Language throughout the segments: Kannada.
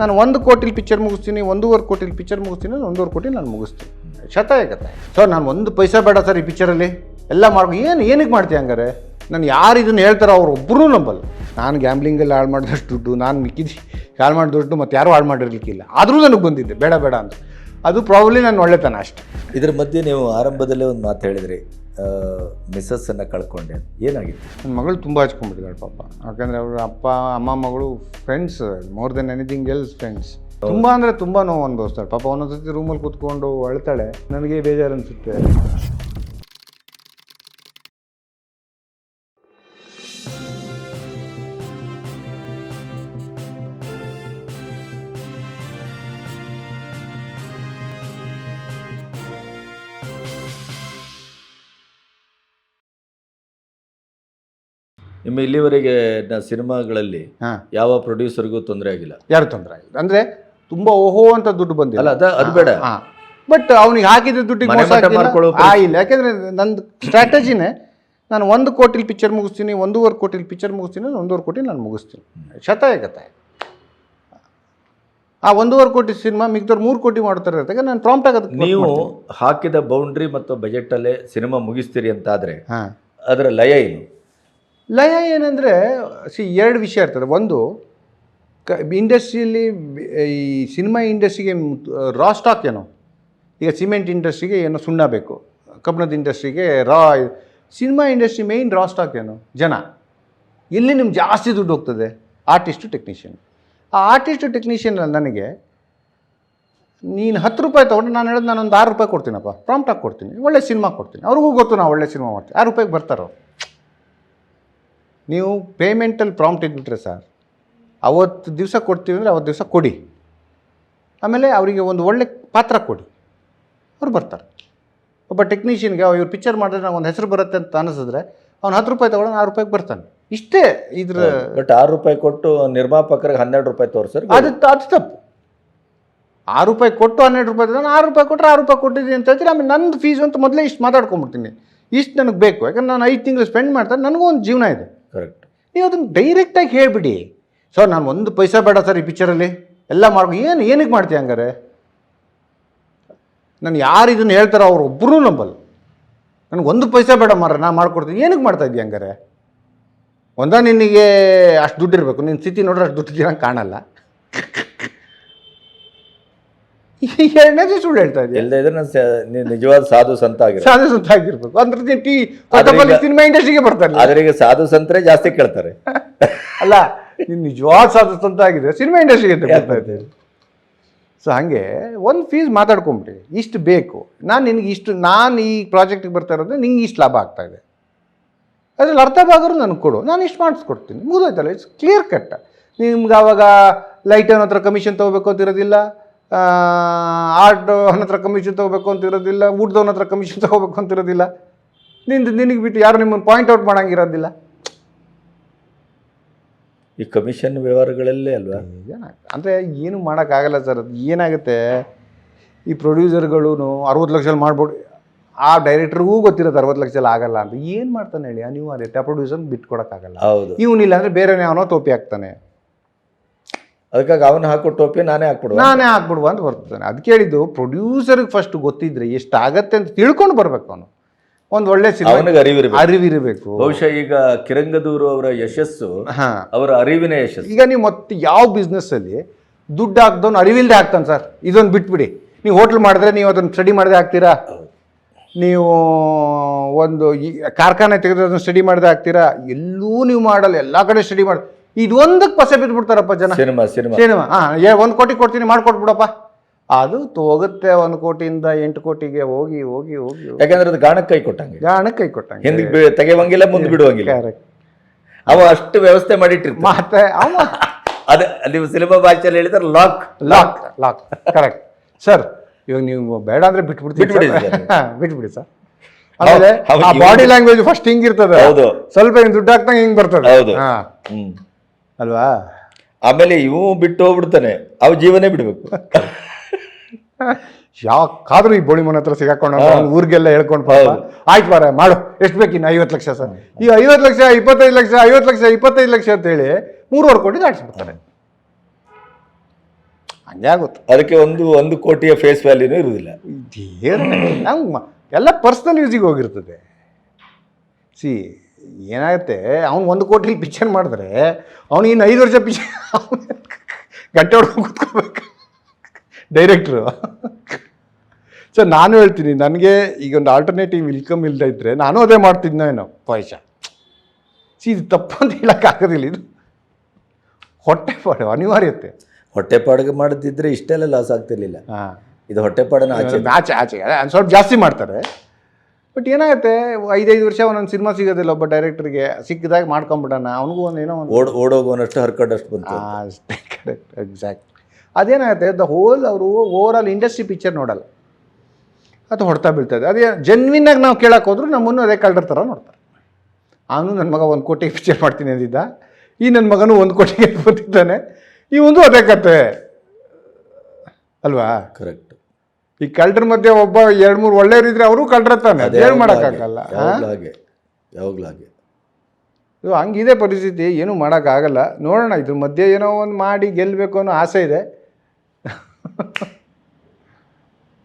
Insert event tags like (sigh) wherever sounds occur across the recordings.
ನಾನು ಒಂದು ಕೋಟಿಲಿ ಪಿಕ್ಚರ್ ಮುಗಿಸ್ತೀನಿ, ಒಂದೂವರೆ ಕೋಟಿಲಿ ಪಿಕ್ಚರ್ ಮುಗಿಸ್ತೀನಿ ಒಂದೂವರೆ ಕೋಟಿ ನಾನು ಮುಗಿಸ್ತೀನಿ. ಶತಾಯಗತ್ತೆ ಸೊ ನಾನು ಒಂದು ಪೈಸಾ ಬೇಡ ಸರ್ ಈ ಪಿಕ್ಚರಲ್ಲಿ ಎಲ್ಲ ಮಾಡ್ಕೊ ಏನು ಏನಕ್ಕೆ ಮಾಡ್ತೀಯ ಹಂಗಾರೆ? ನಾನು ಯಾರು ಇದನ್ನು ಹೇಳ್ತಾರೋ ಅವ್ರು ಒಬ್ಬರೂ ನಂಬಲ್ಲ. ನಾನು ಗ್ಯಾಮ್ಲಿಂಗಲ್ಲಿ ಹಾಳು ಮಾಡಿದಷ್ಟು ದುಡ್ಡು, ನಾನು ಮಿಕ್ಕಿದ್ದು ಹಾಳು ಮಾಡಿದ ದುಡ್ಡು ಮತ್ತು ಯಾರೂ ಹಾಳು ಮಾಡಿರ್ಲಿಕ್ಕಿಲ್ಲ. ಆದರೂ ನನಗೆ ಬಂದಿದ್ದೆ ಬೇಡ ಬೇಡ ಅಂತ. ಅದು ಪ್ರಾಬ್ಲಿ ನಾನು ಒಳ್ಳೆತನ ಅಷ್ಟೆ. ಇದ್ರ ಮಧ್ಯೆ ನೀವು ಆರಂಭದಲ್ಲೇ ಒಂದು ಮಾತು ಹೇಳಿದ್ರಿ. ಮಿಸ್ಸಸ್ಸನ್ನು ಕಳ್ಕೊಂಡೆ. ಏನಾಗಿತ್ತು? ನನ್ನ ಮಗಳು ತುಂಬ ಹಚ್ಕೊಂಡ್ಬಿಟ್ಟಿದ್ದಾಳೆ ಪಾಪ. ಯಾಕಂದರೆ ಅವ್ರ ಅಪ್ಪ ಅಮ್ಮ ಮಗಳು friends more than anything else friends ತುಂಬ ಅಂದರೆ ತುಂಬ ನೋವು ಅನುಭವಿಸ್ತಾಳೆ. ಪಾಪ ಒಂದೊಂದ್ಸತಿ ರೂಮಲ್ಲಿ ಕೂತ್ಕೊಂಡು ಅಳ್ತಾಳೆ. ನನಗೆ ಬೇಜಾರು ಅನಿಸುತ್ತೆ ನಿಮ್ಮ ಇಲ್ಲಿವರೆಗೆ ನ- ಸಿನಿಮಾಗಳಲ್ಲಿ ಯಾವ ಪ್ರೊಡ್ಯೂಸರ್ಗೂ ತೊಂದರೆ ಆಗಿಲ್ಲ? ಯಾರು ತೊಂದರೆ ಆಗಿಲ್ಲ? ಅಂದ್ರೆ ತುಂಬ ಓಹೋ ಅಂತ ದುಡ್ಡು ಬಂದಿಲ್ಲ. ಅಲ್ಲ ಅದ ಅದು ಬೇಡ. ಬಟ್ ಅವ್ನಿಗೆ ಹಾಕಿದ ದುಡ್ಡಿಗೆ ಇಲ್ಲ. ಯಾಕೆಂದರೆ ನಂದು ಸ್ಟ್ರಾಟಜಿನೇ ನಾನು ಒಂದು ಕೋಟಿಲಿ ಪಿಕ್ಚರ್ ಮುಗಿಸ್ತೀನಿ ಒಂದೂವರೆ ಕೋಟಿಲಿ ಪಿಕ್ಚರ್ ಮುಗಿಸ್ತೀನಿ ಒಂದೂವರೆ ಕೋಟಿ ನಾನು ಮುಗಿಸ್ತೀನಿ. ಶತಾಯಗತ್ತೆ ಆ ಒಂದೂವರೆ ಕೋಟಿ ಸಿನಿಮಾ ಮಿಗ್ದವ್ರು ಮೂರು ಕೋಟಿ ಮಾಡ್ತಾರೆ ಇರ್ತಾಗ ನಾನು ಪ್ರಾಂಪ್ಟ್ ಆಗೋದಕ್ಕೆ ನೀವು ಹಾಕಿದ ಬೌಂಡ್ರಿ ಮತ್ತು ಬಜೆಟಲ್ಲೇ ಸಿನಿಮಾ ಮುಗಿಸ್ತೀರಿ ಅಂತಾದರೆ ಅದರ ಲಯ ಏನು? ಲಯ ಏನಂದರೆ, ಸಿ ಎರಡು ವಿಷಯ ಇರ್ತದೆ. ಒಂದು, ಕ ಇಂಡಸ್ಟ್ರಿಯಲ್ಲಿ ಈ ಸಿನಿಮಾ ಇಂಡಸ್ಟ್ರಿಗೆ ರಾ ಸ್ಟಾಕ್ ಏನೋ. ಈಗ ಸಿಮೆಂಟ್ ಇಂಡಸ್ಟ್ರಿಗೆ ಏನೋ ಸುಣ್ಣ ಬೇಕು. ಕಬ್ಬಣದ ಇಂಡಸ್ಟ್ರಿಗೆ raw cinema industry main raw stock ಏನು, ಜನ. ಎಲ್ಲಿ ನಿಮ್ಗೆ ಜಾಸ್ತಿ ದುಡ್ಡು ಹೋಗ್ತದೆ, ಆರ್ಟಿಸ್ಟು, ಟೆಕ್ನಿಷಿಯನ್. ಆ ಆರ್ಟಿಸ್ಟು, ಟೆಕ್ನಿಷಿಯನ್ ನನಗೆ, ನೀನು ಹತ್ತು ರೂಪಾಯಿ ತೊಗೊಂಡು ನಾನು ಹೇಳೋದು ನಾನೊಂದು ಆರು ರೂಪಾಯಿ ಕೊಡ್ತೀನಪ್ಪ. ಪ್ರಾಂಪ್ಟಾಗಿ ಕೊಡ್ತೀನಿ, ಒಳ್ಳೆ ಸಿನಿಮಾ ಕೊಡ್ತೀನಿ. ಅವ್ರಿಗೂ ಗೊತ್ತು, ನಾವು ಒಳ್ಳೆ ಸಿನಿಮಾ ಮಾಡ್ತೀನಿ ಆರು ರೂಪಾಯಿಗೆ ಬರ್ತಾರೋ ನೀವು ಪೇಮೆಂಟಲ್ಲಿ ಪ್ರಾಂಪ್ಟ್ ಇದ್ಬಿಟ್ರೆ ಸರ್ ಅವತ್ತು ದಿವಸ ಕೊಡ್ತೀವಿ ಅಂದರೆ ಅವತ್ತು ದಿವಸ ಕೊಡಿ. ಆಮೇಲೆ ಅವರಿಗೆ ಒಂದು ಒಳ್ಳೆ ಪಾತ್ರ ಕೊಡಿ. ಅವ್ರು ಬರ್ತಾರೆ. ಒಬ್ಬ ಟೆಕ್ನಿಷಿಯನ್ಗೆ ಇವ್ರು ಪಿಕ್ಚರ್ ಮಾಡಿದ್ರೆ ನಾವು ಒಂದು ಹೆಸರು ಬರುತ್ತೆ ಅಂತ ಅನಿಸಿದ್ರೆ ಅವ್ನು ಹತ್ತು ರೂಪಾಯಿ ತೊಗೊಂಡು ಆರು ರೂಪಾಯಿಗೆ ಬರ್ತಾನೆ. ಇಷ್ಟೇ ಇದ್ರ ಬಟ್ ಆರು ರೂಪಾಯಿ ಕೊಟ್ಟು ನಿರ್ಮಾಪಕರಿಗೆ ಹನ್ನೆರಡು ರೂಪಾಯಿ ತೋರಿಸ್ರಿ ಅದು ಅದು ತಪ್ಪು. ಆರು ರೂಪಾಯಿ ಕೊಟ್ಟು ಹನ್ನೆರಡು ರೂಪಾಯಿ ನಾನು ಆರು ರೂಪಾಯಿ ಕೊಟ್ಟರೆ ಆರು ರೂಪಾಯಿ ಕೊಟ್ಟಿದ್ದೀನಿ ಅಂತ ಹೇಳ್ತೀನಿ ಆಮೇಲೆ ನಂದು ಫೀಸ್ ಅಂತ ಮೊದಲೇ ಇಷ್ಟು ಮಾತಾಡ್ಕೊಂಬಿಡ್ತೀನಿ. ಇಷ್ಟು ನನಗೆ ಬೇಕು. ಯಾಕಂದ್ರೆ ನಾನು ಐದು ತಿಂಗಳು ಸ್ಪೆಂಡ್ ಮಾಡ್ತಾರೆ ನನಗೂ ಒಂದು ಜೀವನ ಇದೆ. ಕರೆಕ್ಟ್ ನೀವು ಅದನ್ನು ಡೈರೆಕ್ಟಾಗಿ ಹೇಳಿಬಿಡಿ. ಸರ್ ನಾನು ಒಂದು ಪೈಸಾ ಬೇಡ ಸರ್ ಈ ಪಿಕ್ಚರಲ್ಲಿ ಎಲ್ಲ ಮಾಡ್ಕೊ ಏನು ಏನಕ್ಕೆ ಮಾಡ್ತೀಯ ಹಂಗಾರೆ? ನಾನು ಯಾರು ಇದನ್ನು ಹೇಳ್ತಾರೋ ಅವ್ರು ಒಬ್ಬರೂ ನಂಬಲ್ಲ. ನನಗೆ ಒಂದು ಪೈಸಾ ಬೇಡ ಮಾರ ನಾನು ಮಾಡ್ಕೊಡ್ತೀನಿ. ಏನಕ್ಕೆ ಮಾಡ್ತಾ ಇದ್ದೀಯ ಹಂಗಾರೆ? ಒಂದ ನಿನಗೆ ಅಷ್ಟು ದುಡ್ಡು ಇರಬೇಕು. ನಿನ್ನ ಸ್ಥಿತಿ ನೋಡ್ರೆ ಅಷ್ಟು ದುಡ್ಡು ಇದ್ದಂಗೆ ಕಾಣಲ್ಲ. ಎರಡನೇದೇ ಸುಳ್ಳು ಹೇಳ್ತಾ ಇದ್ದೆ ಇದ್ರೆ ನಾನು ನಿಜವಾದ ಸಾಧು ಸಂತ ಆಗಿ ಸಾಧು ಸಂತ ಆಗಿರ್ಬೇಕು. ಅಂದ್ರೆ ಟಿ ಈಗ- ಸಿನಿಮಾ ಇಂಡಸ್ಟ್ರಿಗೆ ಬರ್ತಾರೆ ಆದ್ರೆ ಈಗ ಸಾಧು ಸಂತರೇ ಜಾಸ್ತಿ ಕೇಳ್ತಾರೆ. (laughs) ಅಲ್ಲ ನೀನು ನಿಜವಾದ ಸಾಧು ಸಂತ ಆಗಿದ್ರೆ ಸಿನಿಮಾ ಇಂಡಸ್ಟ್ರಿಗೆ ಬರ್ತಾ ಇದ್ದೇನೆ ಸೊ ಹಾಗೆ ಒಂದು ಫೀಸ್ ಮಾತಾಡ್ಕೊಂಬಿಡಿ. ಇಷ್ಟು ಬೇಕು. ನಾನು ನಿನಗೆ ಇಷ್ಟು ನಾನು ಈ ಪ್ರಾಜೆಕ್ಟಿಗೆ ಬರ್ತಾ ಇರೋದ್ರೆ ನಿಂಗೆ ಇಷ್ಟು ಲಾಭ ಆಗ್ತಾ ಇದೆ. ಅದ್ರಲ್ಲಿ ಅರ್ಥ ಭಾಗರು ನನಗೆ ಕೊಡು. ನಾನು ಇಷ್ಟು ಮಾಡಿಸ್ಕೊಡ್ತೀನಿ. ಮುಗಿದೋಯ್ತಲ್ಲ? ಇಟ್ಸ್ ಕ್ಲಿಯರ್ ಕಟ್ ನಿಮ್ಗೆ ಅವಾಗ ಲೈಟ್ ಅವನ ಹತ್ರ ಕಮಿಷನ್ ತೊಗೋಬೇಕು ಅಂತ ಇರೋದಿಲ್ಲ ಆರ್ಟ್ ಅವನ ಹತ್ರ ಕಮಿಷನ್ ತೊಗೋಬೇಕು ಅಂತ ಇರೋದಿಲ್ಲ ಊಟದವನ ಹತ್ರ ಕಮಿಷನ್ ತೊಗೋಬೇಕು ಅಂತಿರೋದಿಲ್ಲ ನಿಂದು ನಿನಗೆ ಬಿಟ್ಟು ಯಾರು ನಿಮ್ಮನ್ನು ಪಾಯಿಂಟ್ ಔಟ್ ಮಾಡೋಂಗಿರೋದಿಲ್ಲ ಈ ಕಮಿಷನ್ ವ್ಯವಹಾರಗಳಲ್ಲೇ ಅಲ್ವಾ? ಅಂದರೆ ಏನು ಮಾಡೋಕ್ಕಾಗಲ್ಲ ಸರ್ ಅದು ಏನಾಗುತ್ತೆ? ಈ ಪ್ರೊಡ್ಯೂಸರ್ಗಳು ಅರವತ್ತು ಲಕ್ಷದಲ್ಲಿ ಮಾಡ್ಬೋದು. ಆ ಡೈರೆಕ್ಟರ್ಗೂ ಗೊತ್ತಿರೋದು ಅರವತ್ತು ಲಕ್ಷದಲ್ಲಿ ಆಗಲ್ಲ ಅಂತ. ಏನು ಮಾಡ್ತಾನೆ ಹೇಳಿ? ನೀವು ಅದೇ ಪ್ರೊಡ್ಯೂಸರ್ ಬಿಟ್ಕೊಡೋಕ್ಕಾಗಲ್ಲ. ಹೌದು. ಇವನಿಲ್ಲ ಅಂದರೆ ಬೇರೆನೇ ಅವನೋ ತೋಪಿ ಹಾಕ್ತಾನೆ. ಅದಕ್ಕಾಗಿ ಅವನು ಹಾಕೋ ಟೋಪಿ ನಾನೇ ಹಾಕ್ಬಿಡುವ ನಾನೇ ಹಾಕ್ಬಿಡುವ ಅಂತ ಬರ್ತಾನೆ ಅದು ಕೇಳಿದ್ದು ಪ್ರೊಡ್ಯೂಸರ್ಗೆ ಫಸ್ಟ್ ಗೊತ್ತಿದ್ರೆ ಎಷ್ಟಾಗತ್ತೆ ಅಂತ ತಿಳ್ಕೊಂಡು ಬರ್ಬೇಕು ಅವನು. ಒಂದು ಒಳ್ಳೆ ಅವನಿಗೆ ಅರಿವಿರ್ಬೇಕು ಅರಿವಿರಬೇಕು. ಬಹುಶಃ ಈಗ ಕಿರಂಗದೂರು ಅವರ ಯಶಸ್ಸು ಅವರ ಅರಿವಿನ ಯಶಸ್ಸು. ಈಗ ನೀವು ಮತ್ತೆ ಯಾವ ಬಿಸ್ನೆಸ್ಸಲ್ಲಿ ದುಡ್ಡು ಹಾಕ್ದವನು ಅರಿವಿಲ್ಲದೆ ಹಾಕ್ತಾನೆ ಸರ್. ಇದೊಂದು ಬಿಟ್ಬಿಡಿ. ನೀವು ಹೋಟ್ಲ್ ಮಾಡಿದ್ರೆ ನೀವು ಅದನ್ನು ಸ್ಟಡಿ ಮಾಡದೆ ಹಾಕ್ತೀರಾ? ನೀವು ಒಂದು ಈ ಕಾರ್ಖಾನೆ ತೆಗೆದ್ರೆ ಅದನ್ನು ಸ್ಟಡಿ ಮಾಡದೆ ಹಾಕ್ತೀರಾ? ಎಲ್ಲೂ ನೀವು ಮಾಡಲ್ಲ. ಎಲ್ಲ ಕಡೆ ಸ್ಟಡಿ ಮಾಡಿ ಇದೊಂದಕ್ಕೆ ಪಸೆ ಬಿದ್ಬಿಡ್ತಾರಪ್ಪ ಜನ. Cinema cinema. ಸಿನಿಮಾ. ಹಾಂ ಒಂದು ಕೋಟಿ ಕೊಡ್ತೀನಿ ಮಾಡ್ಕೊಟ್ಬಿಡಪ್ಪ. ಅದು ತೋಗುತ್ತೆ ಒಂದು ಕೋಟಿಯಿಂದ ಎಂಟು ಕೋಟಿಗೆ ಹೋಗಿ ಹೋಗಿ ಹೋಗಿ. ಯಾಕಂದ್ರೆ ಅದು ಗಾಣಕ್ಕೆ ಕೈ ಕೊಟ್ಟಂಗೆ. ಗಾಣಕ್ಕೆ ಕೈ ಕೊಟ್ಟಂಗೆ. ಹಿಂದಿಗೆ ಬಿ- ತೆಗೆಯುವಂಗಿಲ್ಲ ಮುಂದೆ ಬಿಡುವಂಗಿಲ್ಲ. ಅವ ಅಷ್ಟು ವ್ಯವಸ್ಥೆ ಮಾಡಿಟ್ಟಿರ್ತಾನೆ ಮತ್ತೆ ಅವ (laughs) ಅದ ನೀವು ಸಿನಿಮಾ ಭಾಷೆಯಲ್ಲಿ ಹೇಳಿದ್ರೆ lock lock lock correct sir ಇವಾಗ ನೀವು ಬೇಡ ಅಂದ್ರೆ ಬಿಟ್ಬಿಡ್ತೀವಿ ಬಿಟ್ಬಿಡಿ ಸರ್ (laughs) ಆಮೇಲೆ ಬಾಡಿ ಲ್ಯಾಂಗ್ವೇಜ್ ಫಸ್ಟ್ ಹಿಂಗಿರ್ತದೆ ಹೌದು. ಸ್ವಲ್ಪ ಹಿಂಗೆ ದುಡ್ಡು ಹಾಕ್ದಂಗೆ ಹಿಂಗ್ ಬರ್ತದೆ. ಹೌದು. ಹಾ. ಹ್ಮ್. ಅಲ್ವಾ? ಆಮೇಲೆ ಇವು ಬಿಟ್ಟು ಹೋಗ್ಬಿಡ್ತಾನೆ. ಅವ ಜೀವನೇ ಬಿಡಬೇಕು. (laughs) ಯಾಕಾದ್ರೂ ಈ ಬೋಳಿ ಮನೆ ಹತ್ರ ಸಿಗಾಕೊಂಡು ಊರಿಗೆಲ್ಲ ಹೇಳ್ಕೊಂಡು. ಆಯ್ತು ಬಾರ ಮಾಡು. ಎಷ್ಟು ಬೇಕಿನ್ನು ಐವತ್ತು ಲಕ್ಷ ಸರ್? ಈ ಐವತ್ತು ಲಕ್ಷ ಇಪ್ಪತ್ತೈದು ಲಕ್ಷ ಐವತ್ತು ಲಕ್ಷ ಇಪ್ಪತ್ತೈದು ಲಕ್ಷ ಅಂತ ಹೇಳಿ ಮೂರುವರೆ ಕೋಟಿ ದಾಟಿಸ್ಬಿಡ್ತಾರೆ. ಹಂಗೆ ಆಗುತ್ತೆ. ಅದಕ್ಕೆ ಒಂದು ಒಂದು ಕೋಟಿಯ ಫೇಸ್ ವ್ಯಾಲ್ಯೂನೂ ಇರುವುದಿಲ್ಲ. ಎಲ್ಲ ಪರ್ಸ್ನಲ್ ಯೂಸಿಗೆ ಹೋಗಿರ್ತದೆ. ಸಿ ಏನಾಗುತ್ತೆ ಅವ್ನು ಒಂದು ಕೋಟಿಲಿ ಪಿಕ್ಚರ್ ಮಾಡಿದ್ರೆ ಅವ್ನಿಗೆ ಇನ್ನು ಐದು ವರ್ಷ ಪಿಕ್ಚರ್ ಗಂಟೆ ಹೊಡ್ಕೊಂಡು ಕೂತ್ಕೋಬೇಕು. ಡೈರೆಕ್ಟ್ರು. ಸೊ ನಾನು ಹೇಳ್ತೀನಿ ನನಗೆ ಈಗ ಒಂದು ಆಲ್ಟರ್ನೇಟಿವ್ ಇನ್ಕಮ್ ಇಲ್ಲದೆ ಇದ್ದರೆ ನಾನು ಅದೇ ಮಾಡ್ತಿದ್ನೋ ಏನೋ ಪಾಯಸ ಸಿ ಇದು ತಪ್ಪು ಅಂತ ಹೇಳೋಕ್ಕಾಗೋದಿಲ್ಲ ಇದು. ಹೊಟ್ಟೆಪಾಡು ಅನಿವಾರ್ಯತೆ. ಹೊಟ್ಟೆಪಾಡಿಗೆ ಮಾಡದಿದ್ದರೆ ಇಷ್ಟೆಲ್ಲ ಲಾಸ್ ಆಗ್ತಿರ್ಲಿಲ್ಲ. ಹಾಂ. ಇದು ಹೊಟ್ಟೆಪಾಡನ ಆಚೆ ಆಚೆ ಆಚೆ ಸ್ವಲ್ಪ ಜಾಸ್ತಿ ಮಾಡ್ತಾರೆ. ಬಟ್ ಏನಾಗುತ್ತೆ ಐದೈದು ವರ್ಷ ಒಂದೊಂದು ಸಿನಿಮಾ ಸಿಗೋದಿಲ್ಲ ಒಬ್ಬ ಡೈರೆಕ್ಟರ್ಗೆ ಸಿಕ್ಕಿದಾಗ ಮಾಡ್ಕೊಂಬಿಡೋಣ. ಅವನಿಗೂ ಒಂದು ಏನೋ ಒಂದು ಓಡ್ ಓಡೋಗೋನಷ್ಟು ಹರ್ಕಡಷ್ಟು ಬಂತು. ಅಷ್ಟೇ ಕರೆಕ್ಟ್ ಎಕ್ಸಾಕ್ಟ್ ಅದೇನಾಗುತ್ತೆ ದ ಹೋಲ್ ಅವರು ಓವರ್ ಆಲ್ ಇಂಡಸ್ಟ್ರಿ ಪಿಕ್ಚರ್ ನೋಡಲ್ಲ. ಅದು ಹೊಡ್ತಾ ಬೀಳ್ತದೆ. ಅದೇ ಜನ್ವಿನಾಗಿ ನಾವು ಕೇಳಕ್ಕೆ ಹೋದ್ರು ನಮ್ಮನ್ನು ಅದೇ ಕಳ್ಳರ ಥರ ನೋಡ್ತಾರೆ. ಅವನು ನನ್ನ ಮಗ ಒಂದು ಕೋಟಿ ಪಿಕ್ಚರ್ ಮಾಡ್ತೀನಿ ಅಂದಿದ್ದ. ಈ ನನ್ನ ಮಗನೂ ಒಂದು ಕೋಟಿಗೆ ಬಂದಿದ್ದಾನೆ. ಈ ಒಂದು ಅದೇ ಕತೆ. ಅಲ್ವಾ? ಕರೆಕ್ಟ್ ಈ ಕಳ್ಳರ ಮಧ್ಯೆ ಒಬ್ಬ ಎರಡು ಮೂರು ಒಳ್ಳೆಯವರು ಇದ್ರೆ ಅವರು ಕಳ್ಳರ ತಾನೆ. ಏನು ಮಾಡೋಕ್ಕಾಗಲ್ಲ ಯಾವಾಗಲಾಗೆ ಹಾಗೆ ಯಾವಾಗ್ಲೂ ಹಾಗೆ ಇದು ಹಂಗಿದೆ ಪರಿಸ್ಥಿತಿ ಏನೂ ಮಾಡೋಕ್ಕಾಗಲ್ಲ ನೋಡೋಣ ಇದ್ರ ಮಧ್ಯೆ ಏನೋ ಒಂದು ಮಾಡಿ ಗೆಲ್ಲಬೇಕು ಅನ್ನೋ ಆಸೆ ಇದೆ. (laughs)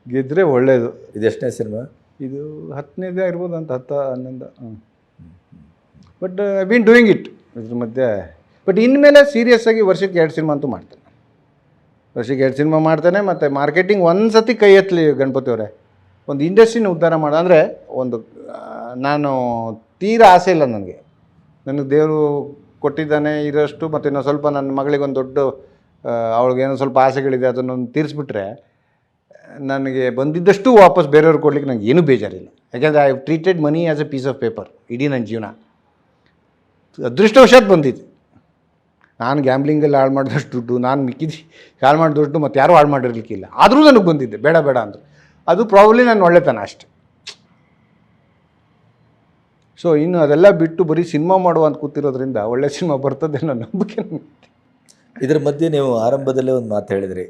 ಗೆದ್ದರೆ ಒಳ್ಳೆಯದು ಇದೆಷ್ಟನೇ ಸಿನಿಮಾ? ಇದು ಹತ್ತನೇದೇ ಇರ್ಬೋದು ಅಂತ ಹತ್ತು ಹನ್ನೊಂದು but I been doing it ಇದ್ರ ಮಧ್ಯೆ. ಬಟ್ ಇನ್ಮೇಲೆ ಸೀರಿಯಸ್ ಆಗಿ ವರ್ಷಕ್ಕೆ ಎರಡು ಸಿನಿಮಾ ಅಂತೂ ಮಾಡ್ತೇನೆ. ವರ್ಷಕ್ಕೆ ಎರಡು ಸಿನಿಮಾ ಮಾಡ್ತೇನೆ ಮತ್ತು ಮಾರ್ಕೆಟಿಂಗ್ ಒಂದು ಸತಿ ಕೈ ಎತ್ತಲಿ ಗಣಪತಿ ಅವರೇ. ಒಂದು ಇಂಡಸ್ಟ್ರಿನ ಉದ್ಧಾರ ಮಾಡ. ಅಂದರೆ ಒಂದು ನಾನು ತೀರಾ ಆಸೆ ಇಲ್ಲ ನನಗೆ. ನನಗೆ ದೇವರು ಕೊಟ್ಟಿದ್ದಾನೆ ಇರೋಷ್ಟು ಮತ್ತು ಇನ್ನೊಂದು ಸ್ವಲ್ಪ ನನ್ನ ಮಗಳಿಗೆ ಒಂದು ದೊಡ್ಡ ಅವಳಿಗೇನೋ ಸ್ವಲ್ಪ ಆಸೆಗಳಿದೆ ಅದನ್ನೊಂದು ತೀರಿಸ್ಬಿಟ್ರೆ, ನನಗೆ ಬಂದಿದ್ದಷ್ಟು ವಾಪಸ್ ಬೇರೆಯವ್ರು ಕೊಡ್ಲಿಕ್ಕೆ ನನಗೆ ಏನೂ ಬೇಜಾರಿಲ್ಲ. ಯಾಕೆಂದರೆ I treated money as a piece of paper ಇಡೀ ನನ್ನ ಜೀವನ. ಅದೃಷ್ಟವಶಾತ್ ಬಂದಿದೆ. ನಾನು ಗ್ಯಾಮ್ಲಿಂಗಲ್ಲಿ ಹಾಳು ಮಾಡಿದಷ್ಟು ದುಡ್ಡು ನಾನು ಮಿಕ್ಕಿದ್ದು ಹಾಳು ಮಾಡಿದ ದುಡ್ಡು ಮತ್ತು ಯಾರೂ ಹಾಳು ಮಾಡಿರ್ಲಿಕ್ಕಿಲ್ಲ. ಆದರೂ ನನಗೆ ಬಂದಿದ್ದೆ ಬೇಡ ಬೇಡ ಅಂದರು. ಅದು ಪ್ರಾಬ್ಲಿ ನಾನು ಒಳ್ಳೆತನ ಅಷ್ಟೆ. ಸೊ ಇನ್ನು ಅದೆಲ್ಲ ಬಿಟ್ಟು ಬರೀ ಸಿನಿಮಾ ಮಾಡುವ ಅಂತ ಕೂತಿರೋದ್ರಿಂದ ಒಳ್ಳೆ ಸಿನಿಮಾ ಬರ್ತದೆ ಅನ್ನೋ ನಂಬಿಕೆ ನನಗೆ ಇದ್ರ ಮಧ್ಯೆ ನೀವು ಆರಂಭದಲ್ಲೇ ಒಂದು ಮಾತು ಹೇಳಿದ್ರಿ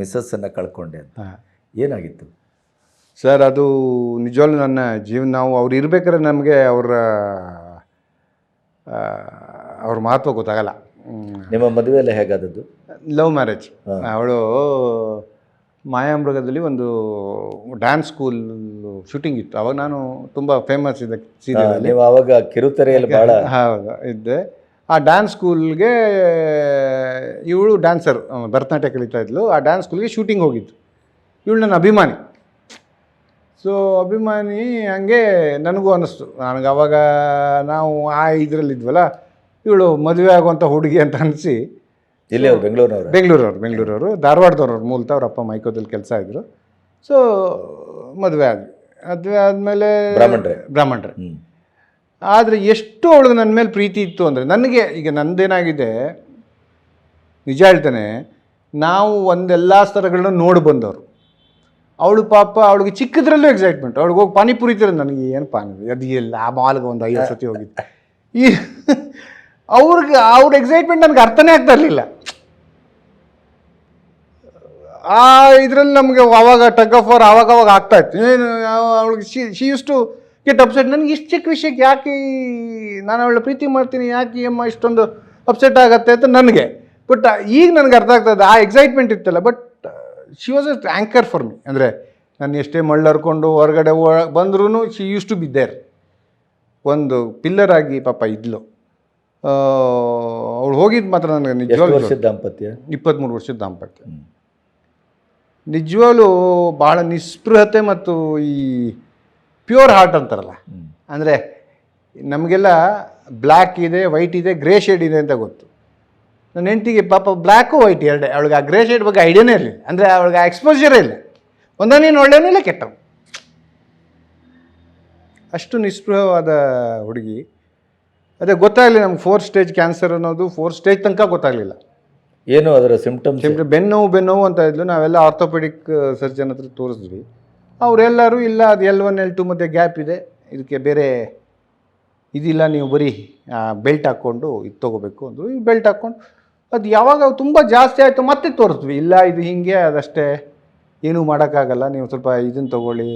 ಮಿಸ್ಸಸ್ಸನ್ನು ಕಳ್ಕೊಂಡೆ ಅಂತ. ಏನಾಗಿತ್ತು? ಸರ್ ಅದು ನಿಜವಾಗ್ಲೂ ನನ್ನ ಜೀವನ ನಾವು ಅವ್ರು ಇರ್ಬೇಕಾದ್ರೆ ನಮಗೆ ಅವರ ಅವ್ರ ಮಹತ್ವ ಗೊತ್ತಾಗಲ್ಲ. ನಿಮ್ಮ ಮದುವೆಯಲ್ಲೇ ಹೇಗಾದದ್ದು? ಲವ್ ಮ್ಯಾರೇಜ್ ಅವಳು ಮಾಯಾಮೃಗದಲ್ಲಿ ಒಂದು ಡ್ಯಾನ್ಸ್ ಸ್ಕೂಲ್ ಶೂಟಿಂಗ್ ಇತ್ತು. ಅವಾಗ ನಾನು ತುಂಬ ಫೇಮಸ್ ಇದ್ದ ಸೀರಿಯಲಲ್ಲಿ ನೀವು ಆವಾಗ ಕಿರುತೆರೆಯಲ್ಲಿ (laughs) ಬಹಳ ಹೌದು ಇದ್ದೆ. ಆ ಡ್ಯಾನ್ಸ್ ಸ್ಕೂಲ್ಗೆ ಇವಳು ಡ್ಯಾನ್ಸರ್ ಭರತನಾಟ್ಯ ಕಲಿತಾ ಇದ್ಲು. ಆ ಡ್ಯಾನ್ಸ್ ಸ್ಕೂಲ್ಗೆ ಶೂಟಿಂಗ್ ಹೋಗಿದ್ದು. ಇವಳು ನನ್ನ ಅಭಿಮಾನಿ. ಸೊ ಅಭಿಮಾನಿ ಹಂಗೆ ನನಗೂ ಅನ್ನಿಸ್ತು ನನಗೆ ಅವಾಗ ನಾವು ಆ ಇದರಲ್ಲಿದ್ವಲ್ಲ ಇವಳು ಮದುವೆ ಆಗುವಂಥ ಹುಡುಗಿ ಅಂತ ಅನಿಸಿ ಇಲ್ಲಿ ಅವ್ರು ಬೆಂಗಳೂರವರು. ಬೆಂಗಳೂರವ್ರು ಬೆಂಗಳೂರವರು. ಧಾರವಾಡದವ್ರವ್ರು ಮೂಲತಃ ಅವ್ರ ಅಪ್ಪ ಮೈಕೋದಲ್ಲಿ ಕೆಲಸ ಇದ್ದರು ಸೊ ಮದುವೆ ಆದ್ವಿ. ಮದುವೆ ಆದಮೇಲೆ ಬ್ರಾಹ್ಮಣ್ರೆ. ಬ್ರಾಹ್ಮಣರೇ. ಆದರೆ ಎಷ್ಟು ಅವಳಿಗೆ ನನ್ನ ಮೇಲೆ ಪ್ರೀತಿ ಇತ್ತು ಅಂದರೆ ನನಗೆ ಈಗ ನಂದೇನಾಗಿದೆ ನಿಜ ಹೇಳ್ತಾನೆ ನಾವು ಒಂದೆಲ್ಲ ಸ್ಥಳಗಳನ್ನ ನೋಡಿ ಬಂದವರು. ಅವಳು ಪಾಪ ಅವಳಿಗೆ ಚಿಕ್ಕದ್ರಲ್ಲೂ ಎಕ್ಸೈಟ್ಮೆಂಟ್ ಅವಳಿಗೆ ಹೋಗಿ ಪಾನಿಪುರಿ ತಿರೋದು ನನಗೆ ಏನು ಪಾನಿ ಅದು ಎಲ್ಲ ಆ ಮಾಲ್ಗೆ ಒಂದು ಐದು ಸತಿ ಹೋಗಿತ್ತು. ಈ ಅವ್ರಿಗೆ, ಅವ್ರ ಎಕ್ಸೈಟ್ಮೆಂಟ್ ನನಗೆ ಅರ್ಥನೇ ಆಗ್ತಾ ಇರಲಿಲ್ಲ. ಆ ಇದರಲ್ಲಿ ನಮಗೆ ಅವಾಗ ಟಗ್ ಆಫ್ ಅವರ್ ಆವಾಗ ಅವಾಗ ಆಗ್ತಾ ಇತ್ತು. ಏನು ಅವಳಿಗೆ she she use to get upset ನನಗೆ ಇಷ್ಟು ಚಿಕ್ಕ ವಿಷಯಕ್ಕೆ ಯಾಕೆ ನಾನು ಅವಳ ಪ್ರೀತಿ ಮಾಡ್ತೀನಿ, ಯಾಕೆ ಅಮ್ಮ ಇಷ್ಟೊಂದು ಅಪ್ಸೆಟ್ ಆಗತ್ತೆ ಅಂತ ನನಗೆ. ಬಟ್ ಈಗ ನನಗೆ ಅರ್ಥ ಆಗ್ತದೆ ಆ ಎಕ್ಸೈಟ್ಮೆಂಟ್ ಇತ್ತಲ್ಲ. But she was a anchor for me ಅಂದರೆ ನಾನು ಎಷ್ಟೇ ಮಳ್ಳರ್ಕೊಂಡು ಹೊರಗಡೆ ಬಂದ್ರೂ she use to be there ಒಂದು ಪಿಲ್ಲರ್ ಆಗಿ ಪಾಪ ಇದ್ಲು. ಅವಳು ಹೋಗಿದ್ದು ಮಾತ್ರ ನನಗೆ ನಿಜವಾಗ್ಲೂ ವರ್ಷದ ದಾಂಪತ್ಯ? ಇಪ್ಪತ್ತ್ಮೂರು ವರ್ಷದ ದಾಂಪತ್ಯ. ನಿಜವಾಗ್ಲೂ ಭಾಳ ನಿಸ್ಪೃಹತೆ ಮತ್ತು ಈ ಪ್ಯೂರ್ ಹಾರ್ಟ್ ಅಂತಾರಲ್ಲ. ಅಂದರೆ ನಮಗೆಲ್ಲ ಬ್ಲ್ಯಾಕ್ ಇದೆ ವೈಟ್ ಇದೆ ಗ್ರೇ ಶೇಡ್ ಇದೆ ಅಂತ ಗೊತ್ತು. ನನ್ನ ಹೆಂಡತಿಗೆ ಪಾಪ ಬ್ಲ್ಯಾಕು ವೈಟ್ ಎರಡೇ ಅವಳಿಗೆ ಆ ಗ್ರೇ ಶೇಡ್ ಬಗ್ಗೆ ಐಡಿಯಾನೇ ಇರಲಿಲ್ಲ. ಅಂದರೆ ಅವಳಿಗೆ ಆ ಎಕ್ಸ್ಪೋಜರೇ ಇಲ್ಲ ಒಂದೇನು ಒಳ್ಳೆಯೂ ಇಲ್ಲ ಕೆಟ್ಟವು. ಅಷ್ಟು ನಿಸ್ಪೃಹವಾದ ಹುಡುಗಿ ಅದೇ ಗೊತ್ತಾಗಲಿಲ್ಲ ನಮ್ಗೆ ಫೋರ್ ಸ್ಟೇಜ್ ಕ್ಯಾನ್ಸರ್ ಅನ್ನೋದು ಫೋರ್ ಸ್ಟೇಜ್ ತನಕ ಗೊತ್ತಾಗಲಿಲ್ಲ. ಏನು ಅದರ ಸಿಂಪ್ಟಮ್ಸ್ ಸಿಂಪ್ಟಮ್ ಬೆನ್ನೋವು ಬೆನ್ನೋವು ಅಂತ ಇದ್ಲು. ನಾವೆಲ್ಲ ಆರ್ಥೋಪೆಡಿಕ್ ಸರ್ಜನ್ ಹತ್ರ ತೋರಿಸಿದ್ವಿ. ಅವರೆಲ್ಲರೂ ಇಲ್ಲ ಅದು ಎಲ್ ಒನ್ ಎಲ್ ಟು ಮಧ್ಯೆ ಗ್ಯಾಪ್ ಇದೆ. ಇದಕ್ಕೆ ಬೇರೆ ಇದಿಲ್ಲ ನೀವು ಬರೀ ಬೆಲ್ಟ್ ಹಾಕ್ಕೊಂಡು ಇದು ತೊಗೋಬೇಕು ಅಂದರು. ಈ ಬೆಲ್ಟ್ ಹಾಕ್ಕೊಂಡು ಅದು ಯಾವಾಗ ತುಂಬ ಜಾಸ್ತಿ ಆಯಿತು ಮತ್ತೆ ತೋರಿಸ್ತೀವಿ ಇಲ್ಲ ಇದು ಹೀಗೆ ಅದಷ್ಟೇ. ಏನೂ ಮಾಡೋಕ್ಕಾಗಲ್ಲ. ನೀವು ಸ್ವಲ್ಪ ಇದನ್ನು ತೊಗೊಳ್ಳಿ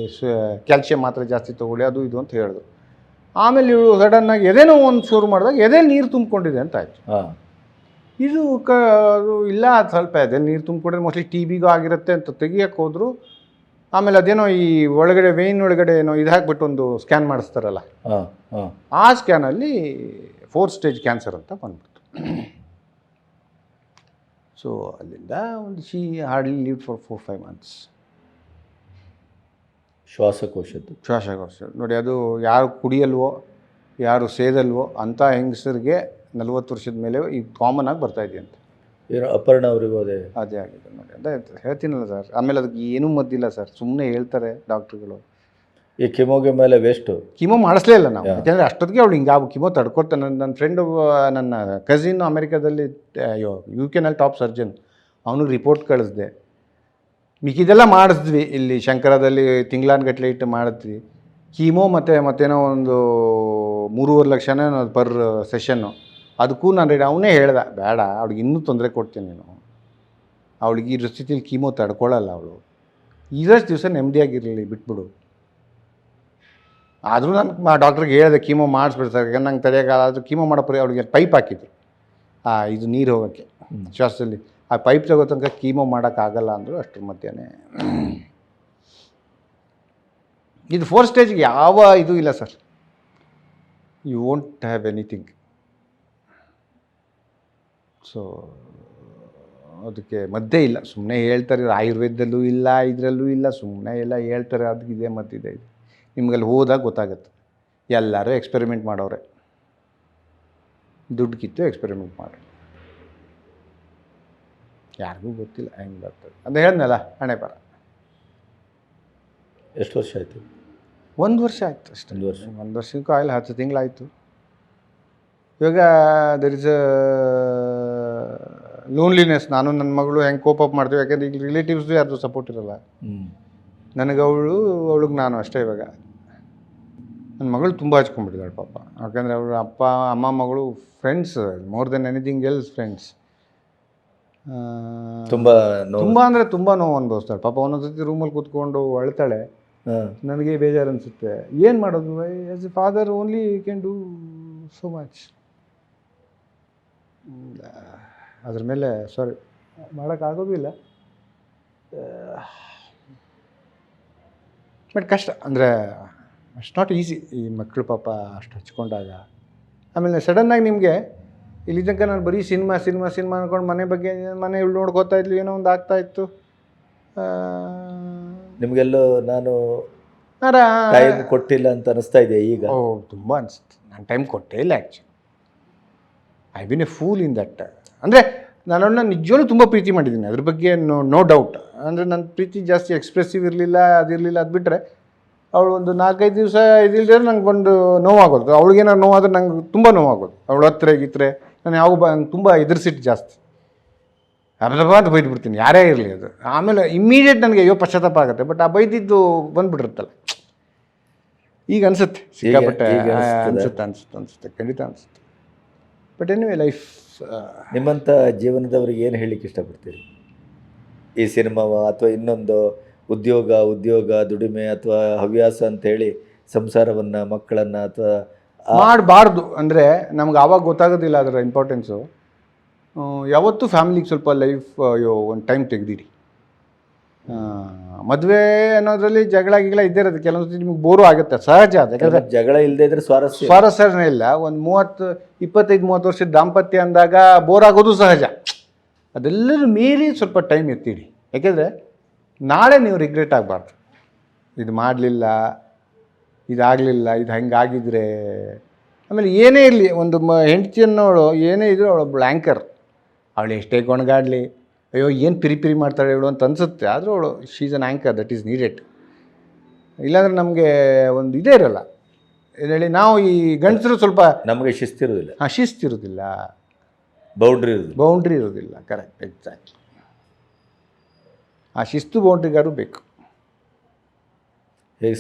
ಕ್ಯಾಲ್ಶಿಯಂ ಮಾತ್ರ ಜಾಸ್ತಿ ತೊಗೊಳ್ಳಿ ಅದು ಇದು ಅಂತ ಹೇಳಿದ್ರು. ಆಮೇಲೆ ಇವಳು ಸಡನ್ನಾಗಿ ಎದೇನೋ ಒಂದು ಶುರು ಮಾಡಿದಾಗ ಎದೆ ನೀರು ತುಂಬಿಕೊಂಡಿದೆ ಅಂತ ಆಯಿತು. ಇದು ಕ ಅದು ಇಲ್ಲ ಅದು ಸ್ವಲ್ಪ ಇದೆ ನೀರು ತುಂಬಿಕೊಂಡ್ರೆ ಮೋಸ್ಟ್ಲಿ ಟಿ ಬಿಗೂ ಆಗಿರುತ್ತೆ ಅಂತ ತೆಗಿಯಕ್ಕೆ ಹೋದ್ರು. ಆಮೇಲೆ ಅದೇನೋ ಈ ಒಳಗಡೆ ವೇನ್ ಒಳಗಡೆ ಏನೋ ಇದು ಹಾಕ್ಬಿಟ್ಟು ಒಂದು ಸ್ಕ್ಯಾನ್ ಮಾಡಿಸ್ತಾರಲ್ಲ? ಹಾಂ ಹಾಂ. ಆ ಸ್ಕ್ಯಾನಲ್ಲಿ ಫೋರ್ ಸ್ಟೇಜ್ ಕ್ಯಾನ್ಸರ್ ಅಂತ ಬಂದ್ಬಿಡ್ತು. ಸೊ ಅಲ್ಲಿಂದ ಒಂದು she hardly live for four five months ಶ್ವಾಸಕೋಶದ್ದು. ಶ್ವಾಸಕೋಶ. ನೋಡಿ ಅದು ಯಾರು ಕುಡಿಯಲ್ವೋ ಯಾರು ಸೇದಲ್ವೋ ಅಂಥ ಹೆಂಗಸರಿಗೆ ನಲ್ವತ್ತು ವರ್ಷದ ಮೇಲೆ ಈ ಕಾಮನ್ ಆಗಿ ಬರ್ತಾ ಇದೆಯಂತೆ. ಏನೋ ಅಪರ್ಣ ಅವರಿಗೂ ಅದೇ. ಅದೇ ಆಗಿದೆ ನೋಡಿ ಅದೇ ಹೇಳ್ತೀನಲ್ಲ ಸರ್. ಆಮೇಲೆ ಅದಕ್ಕೆ ಏನೂ ಮದ್ದಿಲ್ಲ ಸರ್. ಸುಮ್ಮನೆ ಹೇಳ್ತಾರೆ ಡಾಕ್ಟ್ರುಗಳು. ಈ ಕಿಮೋಗೆ ಮೇಲೆ ವೇಸ್ಟು ಕಿಮೋ ಮಾಡಿಸ್ಲೇ ಇಲ್ಲ ನಾವು. ಯಾಕಂದರೆ ಅಷ್ಟೊತ್ತಿಗೆ ಅವಳು ಹಿಂಗೆ ಕಿಮೋ ತಡ್ಕೊಡ್ತಾನೆ. ನನ್ನ ನನ್ನ ಫ್ರೆಂಡ್ ನನ್ನ ಕಸಿನ್ ಅಮೆರಿಕಾದಲ್ಲಿ ಅಯ್ಯೋ ಯು ಕೆನಲ್ಲಿ ಟಾಪ್ ಸರ್ಜನ್ ಅವನಿಗೆ ರಿಪೋರ್ಟ್ ಕಳಿಸ್ದೆ. ಮಿಕ್ಕಿದೆಲ್ಲ ಮಾಡಿಸಿದ್ವಿ. ಇಲ್ಲಿ ಶಂಕರದಲ್ಲಿ ತಿಂಗ್ಳಾನ್ಗಟ್ಲೆ ಇಟ್ಟು ಮಾಡಿದ್ವಿ. ಕೀಮೋ ಮತ್ತು ಮತ್ತೇನೋ ಒಂದು ಮೂರುವರೆ ಲಕ್ಷನೇ ಪರ್ ಸೆಷನ್ನು. ಅದಕ್ಕೂ ನಾನು ರೆಡಿ ಅವನೇ ಹೇಳ್ದೆ ಬೇಡ ಅವ್ಳಿಗೆ ಇನ್ನೂ ತೊಂದರೆ ಕೊಡ್ತೀನಿ ನೀನು. ಅವಳಿಗೆ ಈ ಸ್ಥಿತಿಲಿ ಕೀಮೋ ತಡ್ಕೊಳ್ಳಲ್ಲ ಅವಳು. ಇದಷ್ಟು ದಿವಸ ನೆಮ್ಮದಿಯಾಗಿರಲಿ ಬಿಟ್ಬಿಡು. ಆದರೂ ನಾನು ಡಾಕ್ಟ್ರಿಗೆ ಹೇಳಿದೆ ಕೀಮೋ ಮಾಡಿಸ್ಬಿಡ್ತಾರೆ ಯಾಕಂದ್ರೆ ನಂಗೆ ತಡೆಯೋಕ್ಕಾಗಲ್ಲ ಆದರೂ ಕೀಮೋ ಮಾಡೋ ಪರಿ ಅವಳಿಗೆ ಪೈಪ್ ಹಾಕಿದ್ರು. ಆ ಇದು ನೀರು ಹೋಗೋಕ್ಕೆ. ಶ್ವಾಸದಲ್ಲಿ. ಆ ಪೈಪ್ ತಗೋ ತನಕ ಕೀಮೋ ಮಾಡೋಕ್ಕಾಗಲ್ಲ ಅಂದರು ಅಷ್ಟ್ರ ಮಧ್ಯೆ ಇದು ಫೋರ್ ಸ್ಟೇಜ್ಗೆ ಯಾವ ಇದು ಇಲ್ಲ sir. You won't have anything so ಅದಕ್ಕೆ ಮದ್ದೇ ಇಲ್ಲ. ಸುಮ್ಮನೆ ಹೇಳ್ತಾರೆ ಆಯುರ್ವೇದದಲ್ಲೂ ಇಲ್ಲ, ಇದರಲ್ಲೂ ಇಲ್ಲ ಸುಮ್ಮನೆ ಎಲ್ಲ ಹೇಳ್ತಾರೆ ಅದಕ್ಕಿದೆ ಮದ್ದಿದೆ ಇದೆ ನಿಮಗಲ್ಲಿ ಹೋದಾಗ ಗೊತ್ತಾಗುತ್ತೆ. ಎಲ್ಲರೂ ಎಕ್ಸ್ಪೆರಿಮೆಂಟ್ ಮಾಡೋರೆ. ದುಡ್ಡು ಕಿತ್ತು ಎಕ್ಸ್ಪೆರಿಮೆಂಟ್ ಮಾಡಿ ಯಾರಿಗೂ ಗೊತ್ತಿಲ್ಲ ಹೆಂಗೆ ಬರ್ತದೆ. ಅದು ಹೇಳ್ದಲ್ಲ ಹಣೆ ಬರ ಎಷ್ಟು ವರ್ಷ ಆಯಿತು? ಒಂದು ವರ್ಷ ಆಯಿತು ಅಷ್ಟೇ. ಒಂದು ವರ್ಷ. ಒಂದು ವರ್ಷಕ್ಕೂ ಆಯಿಲ್ ಹತ್ತು ತಿಂಗಳಾಯಿತು. ಇವಾಗ ದರ್ ಇಸ್ ಲೋನ್ಲಿನೆಸ್ ನಾನು ನನ್ನ ಮಗಳು ಹೆಂಗೆ ಕೋಪ್ ಅಪ್ ಮಾಡ್ತೀವಿ ಯಾಕಂದ್ರೆ ಈಗ ರಿಲೇಟಿವ್ಸ್ದು ಯಾರ್ದು ಸಪೋರ್ಟ್ ಇರಲ್ಲ. ನನಗೆ ಅವಳು ಅವಳಿಗೆ ನಾನು ಅಷ್ಟೇ ಇವಾಗ. ನನ್ನ ಮಗಳು ತುಂಬ ಹಚ್ಕೊಂಡ್ಬಿಟ್ಟಿದ್ದಾಳೆ ಪಾಪ. ಯಾಕಂದರೆ ಅವಳು ಅಪ್ಪ ಅಮ್ಮ ಮಗಳು friends more than anything else friends ತುಂಬ ತುಂಬ ಅಂದರೆ ತುಂಬ ನೋವು ಅನುಭವಿಸ್ತಾಳೆ. ಪಾಪ ಒಂದೊಂದು ಸತಿ ರೂಮಲ್ಲಿ ಕೂತ್ಕೊಂಡು ಅಳ್ತಾಳೆ. ನನಗೆ ಬೇಜಾರು ಅನಿಸುತ್ತೆ ಏನು ಮಾಡೋದು? As a father only can do so much ಅದ್ರ ಮೇಲೆ ಸಾರಿ ಮಾಡೋಕ್ಕಾಗೋದಿಲ್ಲ ಬಟ್ ಕಷ್ಟ ಅಂದರೆ ಅಷ್ಟು ನಾಟ್ ಈಸಿ ಈ ಮಕ್ಕಳು ಪಾಪ ಅಷ್ಟು ಹಚ್ಕೊಂಡಾಗ. ಆಮೇಲೆ ಸಡನ್ನಾಗಿ ನಿಮಗೆ ಇಲ್ಲಿ ತನಕ ನಾನು ಬರೀ ಸಿನಿಮಾ ಸಿನಿಮಾ ಸಿನಿಮಾ ಅಂದ್ಕೊಂಡು ಮನೆ ಬಗ್ಗೆ ಮನೆ ಇಳ್ ನೋಡ್ಕೋತಾ ಇದ್ಲು ಏನೋ ಒಂದು ಆಗ್ತಾ ಇತ್ತು. ನಿಮಗೆಲ್ಲೋ ನಾನು ಟೈಮ್ ಕೊಟ್ಟಿಲ್ಲ ಅಂತ ಅನಿಸ್ತಾ ಇದೆ ಈಗ? ಓ ತುಂಬ ಅನಿಸ್ತು. ನಾನು ಟೈಮ್ ಕೊಟ್ಟೇ ಇಲ್ಲ actually I been a fool in that ಅಂದರೆ ನಾನು ಅವಳನ್ನ ನಿಜವಾಗ್ಲೂ ತುಂಬ ಪ್ರೀತಿ ಮಾಡಿದ್ದೀನಿ. ಅದ್ರ ಬಗ್ಗೆ ನೋ ನೋ ಡೌಟ್ ಅಂದರೆ ನನ್ನ ಪ್ರೀತಿ ಜಾಸ್ತಿ ಎಕ್ಸ್ಪ್ರೆಸಿವ್ ಇರಲಿಲ್ಲ ಅದಿರಲಿಲ್ಲ ಅದು ಬಿಟ್ಟರೆ ಅವಳು ಒಂದು ನಾಲ್ಕೈದು ದಿವಸ ಇದಿಲ್ಲದೆ ನಂಗೆ ಒಂದು ನೋವಾಗೋದು. ಅವಳಿಗೇನಾದ್ರು ನೋವಾದರೆ ನಂಗೆ ತುಂಬ ನೋವಾಗೋದು. ಅವಳು ಹತ್ತಿರ ಗಿತ್ರೆ ನಾನು ಯಾವ ಬ ತುಂಬ ಎದುರಿಸಿಟ್ಟು ಜಾಸ್ತಿ. ಅರ್ಧ ಅಂತ ಬೈದ್ಬಿಡ್ತೀನಿ ಯಾರೇ ಇರಲಿ ಅದು. ಆಮೇಲೆ ಇಮ್ಮಿಡಿಯೇಟ್ ನನಗೆ ಅಯ್ಯೋ ಪಶ್ಚಾತ್ತಾಪ ಆಗುತ್ತೆ ಬಟ್ ಆ ಬೈದಿದ್ದು ಬಂದ್ಬಿಟ್ಟಿರುತ್ತಲ್ಲ. ಈಗ ಅನ್ಸುತ್ತೆ ಸಿಕ್ಕಾಪಟ್ಟೆ ಅನಿಸುತ್ತೆ ಅನಿಸುತ್ತೆ. ಅನ್ಸುತ್ತೆ ಅನ್ಸುತ್ತೆ ಅನ್ಸುತ್ತೆ ಖಂಡಿತ ಅನ್ಸುತ್ತೆ. ಬಟ್ ಎನಿವೆ ಲೈಫ್ ನಿಮ್ಮಂಥ ಜೀವನದವ್ರಿಗೆ ಏನು ಹೇಳಲಿಕ್ಕೆ ಇಷ್ಟಪಡ್ತೀರಿ? ಈ ಸಿನಿಮಾವ ಅಥವಾ ಇನ್ನೊಂದು ಉದ್ಯೋಗ ಉದ್ಯೋಗ ದುಡಿಮೆ ಅಥವಾ ಹವ್ಯಾಸ ಅಂತ ಹೇಳಿ ಸಂಸಾರವನ್ನು ಮಕ್ಕಳನ್ನು ಅಥವಾ ಮಾಡಬಾರ್ದು. ಅಂದರೆ ನಮ್ಗೆ ಆವಾಗ ಗೊತ್ತಾಗೋದಿಲ್ಲ ಅದರ ಇಂಪಾರ್ಟೆನ್ಸು ಯಾವತ್ತೂ ಫ್ಯಾಮಿಲಿಗೆ ಸ್ವಲ್ಪ ಲೈಫ್ ಅಯ್ಯೋ ಒಂದು ಟೈಮ್ ತೆಗ್ದಿರಿ. ಮದುವೆ ಅನ್ನೋದ್ರಲ್ಲಿ ಜಗಳ ಗಿಗಳ ಇದ್ದೇ ಇರುತ್ತೆ ಕೆಲವೊಂದು ನಿಮ್ಗೆ ಬೋರು ಆಗುತ್ತೆ. ಸಹಜ ಅದು. ಯಾಕಂದರೆ ಜಗಳ ಇಲ್ಲದೆ ಇದ್ರೆ ಸ್ವಾರಸ್ಯ. ಸ್ವಾರಸ್ಯನೇ ಇಲ್ಲ. ಒಂದು ಮೂವತ್ತು ಇಪ್ಪತ್ತೈದು ಮೂವತ್ತು ವರ್ಷದ ದಾಂಪತ್ಯ ಅಂದಾಗ ಬೋರ್ ಆಗೋದು ಸಹಜ. ಅದೆಲ್ಲರೂ ಮೀರಿ ಸ್ವಲ್ಪ ಟೈಮ್ ಇರ್ತೀರಿ ಯಾಕೆಂದರೆ ನಾಳೆ ನೀವು ರಿಗ್ರೆಟ್ ಆಗಬಾರ್ದು. ಇದು ಮಾಡಲಿಲ್ಲ ಇದಾಗಲಿಲ್ಲ ಇದು ಹಂಗಾಗಿದ್ರೆ. ಆಮೇಲೆ ಏನೇ ಇರಲಿ ಒಂದು ಮ ಹೆಂಡತಿಯನ್ನೋಳು ಏನೇ ಇದ್ರೂ ಅವಳು ಆ್ಯಂಕರ್ ಅವಳು ಎಷ್ಟೇ ಕೊಣಗಾಡಲಿ ಅಯ್ಯೋ ಏನು ಪಿರಿ ಪಿರಿ ಮಾಡ್ತಾಳೆ ಇವಳು ಅಂತ ಅನಿಸುತ್ತೆ. ಆದರೂ ಅವಳು she's an anchor that is needed ಇಲ್ಲಾಂದರೆ ನಮಗೆ ಒಂದು ಇದೇ ಇರಲ್ಲ. ಏನು ಹೇಳಿ ನಾವು ಈ ಗಂಡಸರು ಸ್ವಲ್ಪ ನಮಗೆ ಶಿಸ್ತಿರೋದಿಲ್ಲ ಹಾಂ ಶಿಸ್ತಿರೋದಿಲ್ಲ ಬೌಂಡ್ರಿ ಇರೋದಿಲ್ಲ. ಬೌಂಡ್ರಿ ಇರೋದಿಲ್ಲ. ಕರೆಕ್ಟ್ ಎಕ್ಸಾಕ್ಟ್ಲಿ ಆ ಶಿಸ್ತು ಬೌಂಡ್ರಿಗಾರು ಬೇಕು. ಹೇಗೆ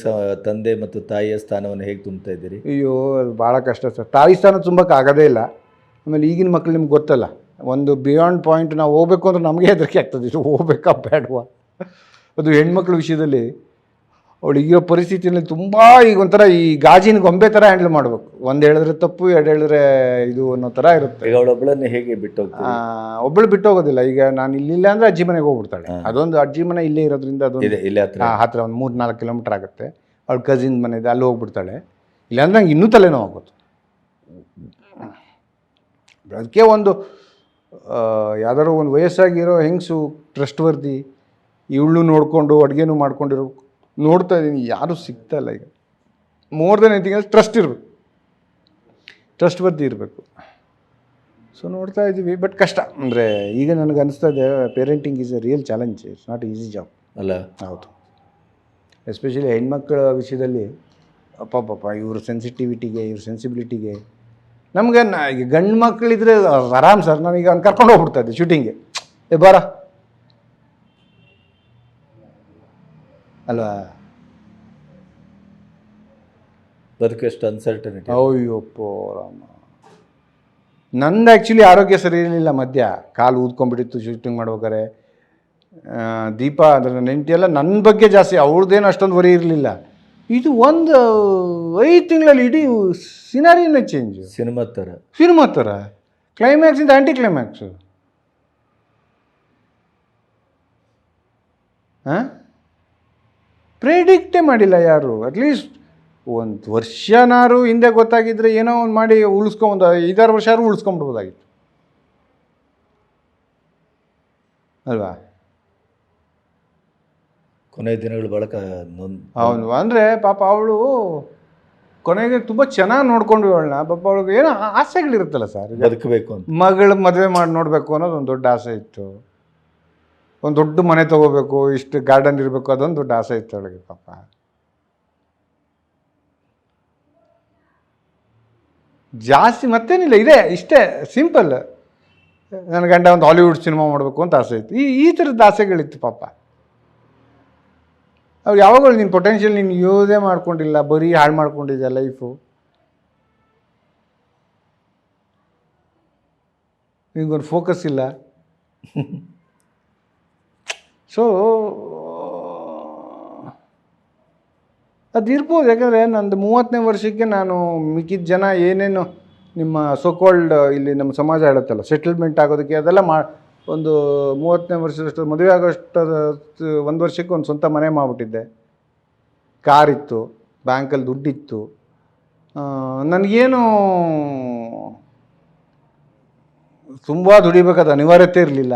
ತಂದೆ ಮತ್ತು ತಾಯಿಯ ಸ್ಥಾನವನ್ನು ಹೇಗೆ ತುಂಬ್ತಾ ಇದ್ದೀರಿ? ಅಯ್ಯೋ, ಅದು ಭಾಳ ಕಷ್ಟ ಸರ್. ತಾಯಿ ಸ್ಥಾನ ತುಂಬಕ್ಕೆ ಆಗೋದೇ ಇಲ್ಲ. ಆಮೇಲೆ ಈಗಿನ ಮಕ್ಳು ನಿಮ್ಗೆ ಗೊತ್ತಲ್ಲ, ಒಂದು ಬಿಯಾಂಡ್ ಪಾಯಿಂಟ್ ನಾವು ಹೋಗ್ಬೇಕು ಅಂದ್ರೆ ನಮಗೆ ಹೆದರಿಕೆ ಆಗ್ತದೆ, ಇದು ಹೋಗ್ಬೇಕಾ ಬೇಡವಾ? ಅದು ಹೆಣ್ಮಕ್ಳ ವಿಷಯದಲ್ಲಿ ಅವಳು ಈಗಿರೋ ಪರಿಸ್ಥಿತಿಯಲ್ಲಿ ತುಂಬ ಈಗ ಒಂಥರ ಈ ಗಾಜಿನ ಗೊಂಬೆ ಥರ ಹ್ಯಾಂಡಲ್ ಮಾಡಬೇಕು. ಒಂದು ಹೇಳಿದ್ರೆ ತಪ್ಪು ಎರಡು ಹೇಳಿದ್ರೆ ಇದು ಅನ್ನೋ ಥರ ಇರುತ್ತೆ. ಈಗ ಅವಳೊಬ್ಬಳನ್ನೇ ಹೇಗೆ ಬಿಟ್ಟು ಒಬ್ಬಳು ಬಿಟ್ಟು ಹೋಗೋದಿಲ್ಲ ಈಗ ನಾನು ಇಲ್ಲಿಲ್ಲ ಅಂದರೆ ಅಜ್ಜಿ ಮನೆಗೆ ಹೋಗ್ಬಿಡ್ತಾಳೆ. ಅದೊಂದು ಅಜ್ಜಿ ಮನೆ ಇಲ್ಲೇ ಇರೋದ್ರಿಂದ ಅದೊಂದು ಇದೆ ಇಲ್ಲೇ ಹತ್ರ. ಹತ್ರ ಒಂದು ಮೂರು ನಾಲ್ಕು ಕಿಲೋಮೀಟರ್ ಆಗುತ್ತೆ. ಅವಳ ಕಸಿನ್ ಮನೆ ಇದೆ ಅಲ್ಲಿ ಹೋಗ್ಬಿಡ್ತಾಳೆ. ಇಲ್ಲಾಂದ್ರೆ ನಂಗೆ ಇನ್ನೂ ತಲೆನೋವು ಆಗುತ್ತೆ ಅದಕ್ಕೆ ಒಂದು ಯಾವ್ದಾದ್ರು ಒಂದು ವಯಸ್ಸಾಗಿರೋ ಹೆಂಗಸು ಟ್ರಸ್ಟ್ ವರ್ದಿ ಇವಳು ನೋಡಿಕೊಂಡು ಅಡುಗೆನೂ ಮಾಡ್ಕೊಂಡಿರೋ ನೋಡ್ತಾ ಇದ್ದೀನಿ ಯಾರೂ ಸಿಗ್ತಾ ಇಲ್ಲ ಈಗ. More than anything else trust ಇರಬೇಕು. ಟ್ರಸ್ಟ್ ವರ್ದಿ ಇರಬೇಕು. ಸೊ ನೋಡ್ತಾ ಇದ್ದೀವಿ ಬಟ್ ಕಷ್ಟ. ಅಂದರೆ ಈಗ ನನಗೆ ಅನಿಸ್ತಾ ಇದೆ parenting is a real challenge it's not easy job ಅಲ್ಲ? ಹೌದು. ಎಸ್ಪೆಷಲಿ ಹೆಣ್ಮಕ್ಳ ವಿಷಯದಲ್ಲಿ ಅಪ್ಪಪ್ಪಪ್ಪ ಇವ್ರ ಸೆನ್ಸಿಟಿವಿಟಿಗೆ ಇವ್ರ ಸೆನ್ಸಿಬಿಲಿಟಿಗೆ ನಮಗೆ ಗಂಡು ಮಕ್ಕಳಿದ್ರೆ ಆರಾಮ್ ಸರ್ ನಾನೀಗ ಅವ್ನು ಕರ್ಕೊಂಡು ಹೋಗ್ಬಿಡ್ತಾ ಇದ್ದೆ ಶೂಟಿಂಗ್ಗೆ ಏ ಬಾರ. ಅಲ್ವಾ? ಬದುಕು ಎಷ್ಟು ಅನ್ಸರ್ಟನಿಟಿ ಅಯ್ಯಪ್ಪೋ ರಾಮ. ನಂದು ಆ್ಯಕ್ಚುಲಿ ಆರೋಗ್ಯ ಸರಿ ಇರಲಿಲ್ಲ ಮಧ್ಯ. ಕಾಲು ಊದ್ಕೊಂಡ್ಬಿಟ್ಟಿತ್ತು ಶೂಟಿಂಗ್ ಮಾಡ್ಬೇಕಾರೆ ದೀಪ ಅದರ ನನ್ನ ಎಲ್ಲ ನನ್ನ ಬಗ್ಗೆ ಜಾಸ್ತಿ ಅವ್ರದ್ದೇನು ಅಷ್ಟೊಂದು ವರಿ ಇರಲಿಲ್ಲ. ಇದು ಒಂದು ಐದು ತಿಂಗಳಲ್ಲಿ ಇಡೀ ಸಿನಾರಿಯನ್ನ ಚೇಂಜ್ ಸಿನಿಮಾ ಥರ ಸಿನಿಮಾ ಥರ ಕ್ಲೈಮ್ಯಾಕ್ಸಿಂದ ಆ್ಯಂಟಿ ಕ್ಲೈಮ್ಯಾಕ್ಸು ಹಾಂ ಪ್ರೇಡಿಕ್ಟೇ ಮಾಡಿಲ್ಲ ಯಾರು. ಅಟ್ಲೀಸ್ಟ್ ಒಂದು ವರ್ಷನಾರು ಹಿಂದೆ ಗೊತ್ತಾಗಿದ್ದರೆ ಏನೋ ಒಂದು ಮಾಡಿ ಉಳಿಸ್ಕೊಂಬಂದು ಐದಾರು ವರ್ಷ ಆರು ಉಳಿಸ್ಕೊಂಬಿಡ್ಬೋದಾಗಿತ್ತು. ಅಲ್ವಾ? ಕೊನೆ ದಿನಗಳು ಬಳಕ ಅವನು ಅಂದರೆ ಪಾಪ ಅವಳು ಕೊನೆಗೆ ತುಂಬ ಚೆನ್ನಾಗಿ ನೋಡ್ಕೊಂಡ್ವಿ ಅವಳನ್ನ ಪಾಪ ಅವಳಿಗೆ ಏನೋ ಆಸೆಗಳಿರುತ್ತಲ್ಲ ಸರ್. ಬದುಕಬೇಕು ಅಂತ. ಮಗಳು ಮದುವೆ ಮಾಡಿ ನೋಡಬೇಕು ಅನ್ನೋದು ಒಂದು ದೊಡ್ಡ ಆಸೆ ಇತ್ತು. ಒಂದು ದೊಡ್ಡ ಮನೆ ತಗೋಬೇಕು, ಇಷ್ಟು ಗಾರ್ಡನ್ ಇರಬೇಕು, ಅದೊಂದು ದೊಡ್ಡ ಆಸೆ ಇತ್ತು ಅವಳಿಗೆ ಪಾಪ. ಜಾಸ್ತಿ ಮತ್ತೇನಿಲ್ಲ, ಇದೆ, ಇಷ್ಟೇ ಸಿಂಪಲ್ ನನ್ನ ಗಂಡ ಒಂದು ಹಾಲಿವುಡ್ ಸಿನಿಮಾ ಮಾಡಬೇಕು ಅಂತ ಆಸೆ ಇತ್ತು. ಈ ಈ ಥರದ ಆಸೆಗಳಿತ್ತು ಪಾಪ. ಅವ್ರು ಯಾವಾಗಲೂ ನಿನ್ನ ಪೊಟೆನ್ಷಿಯಲ್ ನೀನು ಯೂಸೇ ಮಾಡ್ಕೊಂಡಿಲ್ಲ, ಬರೀ ಹಾಳು ಮಾಡ್ಕೊಂಡಿದ್ದೆ ಲೈಫು ನಿಮ್ಗೊಂದು ಫೋಕಸ್ ಇಲ್ಲ. (laughs) ಸೊ ಅದಿರ್ಬೋದು, ಯಾಕಂದರೆ ನಂದು ಮೂವತ್ತನೇ ವರ್ಷಕ್ಕೆ ನಾನು ಮಿಕ್ಕಿದ ಜನ ಏನೇನು ನಿಮ್ಮ ಸೋಕೋಲ್ಡ್ ಇಲ್ಲಿ ನಮ್ಮ ಸಮಾಜ ಹೇಳುತ್ತಲ್ಲ ಸೆಟಲ್ಮೆಂಟ್ ಆಗೋದಕ್ಕೆ ಅದೆಲ್ಲ ಮಾ, ಒಂದು ಮೂವತ್ತನೇ ವರ್ಷದಷ್ಟು, ಮದುವೆ ಆಗೋಷ್ಟು ಒಂದು ವರ್ಷಕ್ಕೆ ಒಂದು ಸ್ವಂತ ಮನೆ ಮಾಡಿಬಿಟ್ಟಿದ್ದೆ. ಕಾರಿತ್ತು ಬ್ಯಾಂಕಲ್ಲಿ ದುಡ್ಡಿತ್ತು. ನನಗೇನು ತುಂಬ ದುಡಿಬೇಕಾದ ಅನಿವಾರ್ಯತೆ ಇರಲಿಲ್ಲ.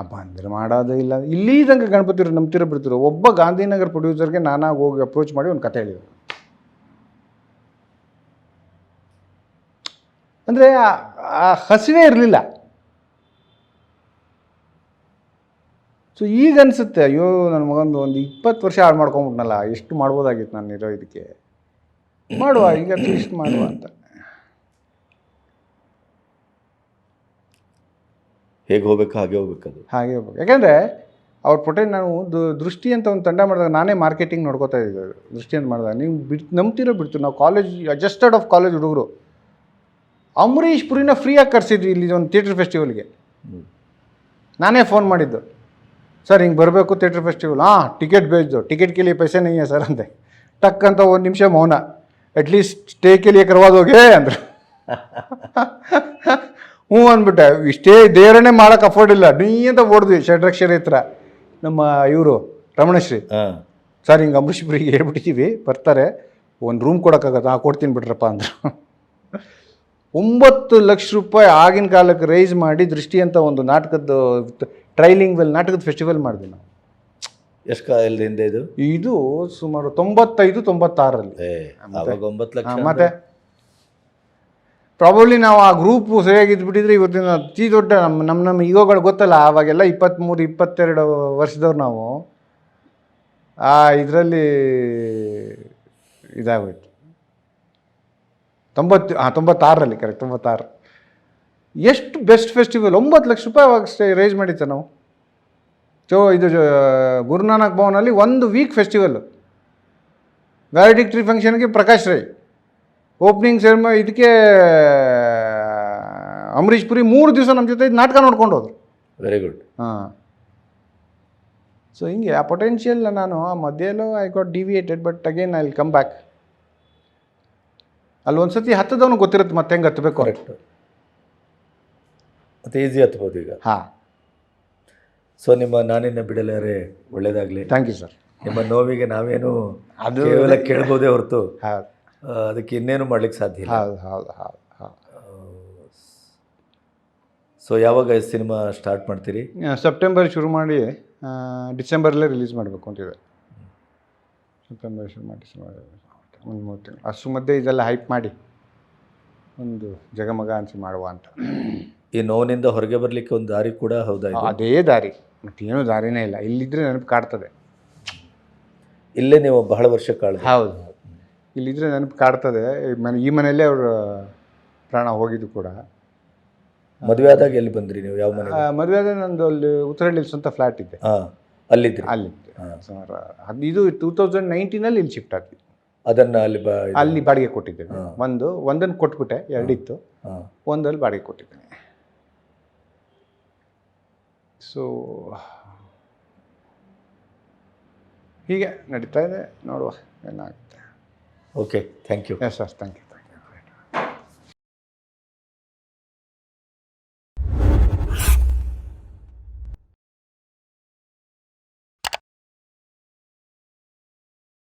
ಅಪ್ಪ ಅಂದರೆ ಮಾಡೋದೇ ಇಲ್ಲ. ಇಲ್ಲಿ ತನಕ ಗಣಪತಿರು ನಂಬ್ತಿರೋ ಬಿಡ್ತಿರೋ ಒಬ್ಬ ಗಾಂಧಿನಗರ್ ಪ್ರೊಡ್ಯೂಸರ್ಗೆ ನಾನಾಗಿ ಹೋಗಿ ಅಪ್ರೋಚ್ ಮಾಡಿ ಒಂದು ಕತೆ ಹೇಳಿದ್ರು. ಅಂದರೆ ಆ ಹಸಿವೆ ಇರಲಿಲ್ಲ. ಸೊ ಈಗ ಅನಿಸುತ್ತೆ, ಅಯ್ಯೋ ನನ್ನ ಮಗಂದು ಒಂದು ಇಪ್ಪತ್ತು ವರ್ಷ ಹಾಳು ಮಾಡ್ಕೊಂಬಿಟ್ನಲ್ಲ, ಎಷ್ಟು ಮಾಡ್ಬೋದಾಗಿತ್ತು ನಾನು ಇರೋ ಇದಕ್ಕೆ. ಮಾಡುವ, ಈಗ ಅಟ್ಲೀಸ್ಟ್ ಮಾಡುವ ಅಂತ. ಹೇಗೆ ಹೋಗ್ಬೇಕು ಹಾಗೆ ಹೋಗ್ಬೇಕು ಅದು. ಹಾಗೆ ಹೋಗ್ಬೇಕು. ಯಾಕೆಂದರೆ ಅವ್ರ ಪ್ರೊಟೆಕ್ಟ್ ನಾನು ದೃಷ್ಟಿ ಅಂತ ಒಂದು ತಂಡ ಮಾಡಿದಾಗ ನಾನೇ ಮಾರ್ಕೆಟಿಂಗ್ ನೋಡ್ಕೋತಾ ಇದ್ದೆ ದೃಷ್ಟಿ ಅಂತ ಮಾಡಿದಾಗ. ನೀವು ಬಿಟ್ ನಂಬ್ತಿರೋ ಬಿಡ್ತು ನಾವು ಕಾಲೇಜ್ ಅಡ್ಜಸ್ಟೆಡ್ ಆಫ್ ಕಾಲೇಜ್ ಹುಡುಗರು. ಅಂಬರೀಷ್ ಪುರಿನ ಫ್ರೀಯಾಗಿ ಕರೆಸಿದ್ವಿ ಇಲ್ಲಿ ಒಂದು ಥಿಯೇಟ್ರ್ ಫೆಸ್ಟಿವಲ್ಗೆ ನಾನೇ ಫೋನ್ ಮಾಡಿದ್ದು. ಸರ್ ಹಿಂಗೆ ಬರಬೇಕು ಥಿಯೇಟ್ರ್ ಫೆಸ್ಟಿವಲ್ ಹಾಂ ಟಿಕೆಟ್ ಬೇಜ್ದು ಟಿಕೆಟ್ ಕೇಳಿ ಪೈಸೆ ನೀ ಸರ್? ಅಂತೆ ಟಕ್ ಅಂತ ಒಂದು ನಿಮಿಷ ಮೌನ. ಅಟ್ಲೀಸ್ಟ್ ಸ್ಟೇ ಕೇಲಿ ಕರವಾದೋಗೇ ಅಂದರು. (laughs) ಹ್ಞೂ ಅಂದ್ಬಿಟ್ಟೆ ಇಷ್ಟೇ ದೇವರನ್ನೇ ಮಾಡೋಕೆ ಅಫೋರ್ಡ್ ಇಲ್ಲ. ನೀ ಅಂತ ಓಡಿದ್ವಿ ಷಡ್ರಕ್ಷರ ಹತ್ರ. ನಮ್ಮ ಇವರು ರಮಣಶ್ರೀ. ಹಾಂ. ಸರ್ ಹಿಂಗೆ ಅಂಬರೀಷ್ಪುರಿಗೆ ಹೇಳ್ಬಿಟ್ಟಿದ್ದೀವಿ ಬರ್ತಾರೆ. ಒಂದು ರೂಮ್ ಕೊಡೋಕ್ಕಾಗತ್ತೆ? ಹಾಂ ಕೊಡ್ತೀನಿ ಬಿಡ್ರಪ್ಪ ಅಂದರು. ಒಂಬತ್ತು ಲಕ್ಷ ರೂಪಾಯಿ ಆಗಿನ ಕಾಲಕ್ಕೆ ರೈಸ್ ಮಾಡಿ ದೃಷ್ಟಿ ಅಂತ ಒಂದು ನಾಟಕದ ಟ್ರೈಲಿಂಗ್ ವೆಲ್ ನಾಟಕದ ಫೆಸ್ಟಿವಲ್ ಮಾಡಿದ್ವಿ ನಾವು. ಎಷ್ಟು ಇದು? ಇದು ಸುಮಾರು ತೊಂಬತ್ತೈದು ತೊಂಬತ್ತಾರಲ್ಲಿ ಮತ್ತೆ ಪ್ರಾಬಬ್ಲಿ ನಾವು ಆ ಗ್ರೂಪ್ ಸರಿಯಾಗಿ ಇದ್ಬಿಟ್ಟಿದ್ರೆ ಇವತ್ತಿನ ಅತಿ ದೊಡ್ಡ ನಮ್ಮ ನಮ್ಮ ನಮ್ಮ ಈಗೋಗಳು ಗೊತ್ತಲ್ಲ, ಆವಾಗೆಲ್ಲ ಇಪ್ಪತ್ತ್ಮೂರು ಇಪ್ಪತ್ತೆರಡು ವರ್ಷದವ್ರು ನಾವು. ಆ ಇದರಲ್ಲಿ ಇದಾಗೋಯ್ತು. ತೊಂಬತ್ತು, ಹಾಂ, ತೊಂಬತ್ತಾರರಲ್ಲಿ ಕರೆಕ್ಟ್ ತೊಂಬತ್ತಾರು. ಎಷ್ಟು ಬೆಸ್ಟ್ ಫೆಸ್ಟಿವಲ್ ಒಂಬತ್ತು ಲಕ್ಷ ರೂಪಾಯಿ ಅವಾಗ ರೈಸ್ ಮಾಡಿತ್ತು ನಾವು. ಚೋ ಇದು ಗುರುನಾನಕ್ ಭವನಲ್ಲಿ ಒಂದು ವೀಕ್ ಫೆಸ್ಟಿವಲ್ಲು ವ್ಯಾಲಿಡಿಕ್ಟ್ರಿ ಫಂಕ್ಷನ್ಗೆ ಪ್ರಕಾಶ್ ರೈ. ಓಪನಿಂಗ್ ಸೆರೆಮ ಇದಕ್ಕೆ ಅಂಬರೀಷ್ ಪುರಿ ಮೂರು ದಿವಸ ನಮ್ಮ ಜೊತೆ ನಾಟಕ ನೋಡ್ಕೊಂಡು ಹೋದ್ರು ವೆರಿ ಗುಡ್ ಹಾಂ. ಸೊ ಹಿಂಗೆ ಆ ಪೊಟೆನ್ಷಿಯಲ್ ನಾನು ಆ ಮಧ್ಯೆಲ್ಲೂ I got deviated but again I will come back ಅಲ್ಲಿ ಒಂದ್ಸತಿ ಹತ್ತದವನು ಗೊತ್ತಿರುತ್ತೆ ಮತ್ತೆ ಹೆಂಗೆ ಹತ್ತಬೇಕು ಕರೆಕ್ಟ್ ಮತ್ತೆ ಈಸಿ ಹತ್ಬೋದು ಈಗ. ಹಾಂ. ಸೊ ನಿಮ್ಮ ನಾನಿನ್ನ ಬಿಡಲಾರೆ ಒಳ್ಳೇದಾಗಲಿ. ಥ್ಯಾಂಕ್ ಯು ಸರ್ ನಿಮ್ಮ ನೋವಿಗೆ ನಾವೇನು ಅದು- ಕೇವಲ ಕೇಳ್ಬೋದೇ ಹೊರತು. ಹೌದು. ಆ, ಅದಕ್ಕೆ ಇನ್ನೇನು ಮಾಡ್ಲಿಕ್ಕೆ ಸಾಧ್ಯ ಇಲ್ಲ. ಹೌದು ಹೌದು ಹೌದು ಹೌದು. ಸೊ ಯಾವಾಗ ಸಿನಿಮಾ ಸ್ಟಾರ್ಟ್ ಮಾಡ್ತೀರಿ? ಸೆಪ್ಟೆಂಬರ್ ಶುರು ಮಾಡಿ ಡಿಸೆಂಬರ್ಲೇ ಡಿಸೆಂಬರಲ್ಲೇ ರಿಲೀಸ್ ಮಾಡಬೇಕು ಅಂತಿದೆ. ಸೆಪ್ಟೆಂಬರ್ ಶುರು ಮಾಡಿ ಡಿಸೆಂಬರ್ ಒಂದು ಮೂರು ತಿಂಗಳು. ಅಷ್ಟು ಮಧ್ಯೆ ಇದೆಲ್ಲ ಹೈಪ್ ಮಾಡಿ ಒಂದು ಜಗಮಗ ಅನಿಸಿ ಮಾಡುವ ಅಂತ. ಈ ನೋವಿನಿಂದ ಹೊರಗೆ ಬರಲಿಕ್ಕೆ ಒಂದು ದಾರಿ ಕೂಡ ಹೌದಾ ಇದು? ಅದೇ ದಾರಿ. ಮತ್ತೇನೂ ದಾರಿನೇ ಇಲ್ಲ. ಇಲ್ಲಿದ್ರೆ ನೆನಪು ಕಾಡ್ತದೆ. ಇಲ್ಲೇ ನೀವು ಬಹಳ ವರ್ಷ ಕಾಳ ಹೌದು. ಇಲ್ಲಿದ್ರೆ ನೆನಪು ಕಾಡ್ತದೆ. ಈ ಮನೆ ಈ ಮನೆಯಲ್ಲೇ ಅವರು ಪ್ರಾಣ ಹೋಗಿದ್ದು ಕೂಡ. ಮದುವೆ ಆದಾಗ ಎಲ್ಲಿ ಬಂದ್ರಿ ನೀವು? ಯಾವ ಮನೆ ಮದುವೆ ಆದ ನಂದು ಅಲ್ಲಿ ಉತ್ತರಹಳ್ಳಿ ಸ್ವಂತ ಫ್ಲ್ಯಾಟ್ ಇದೆ. ಹಾ ಅಲ್ಲಿದ್ರಿ? ಅಲ್ಲಿ ಹಾ. ಸುಮಾರು ಅದು ಇದು ಟೂ ತೌಸಂಡ್ ನೈನ್ಟೀನಲ್ಲಿ ಇಲ್ಲಿ ಶಿಫ್ಟ್ ಆದ್ವಿ ಅದನ್ನ ಅಲ್ಲಿ ಬಾ ಅಲ್ಲಿ ಬಾಡಿಗೆ ಕೊಟ್ಟಿದ್ದೇನೆ ಒಂದು ಒಂದನ್ನು ಕೊಟ್ಬಿಟ್ಟೆ ಎರಡಿತ್ತು. ಒಂದರಲ್ಲಿ ಒಂದಲ್ಲಿ ಬಾಡಿಗೆ ಕೊಟ್ಟಿದ್ದೇನೆ. ಸೊ ಹೀಗೆ ನಡೀತಾ ಇದೆ. ನೋಡುವ ಏನಾಗುತ್ತೆ. Okay thank you yes sir thank you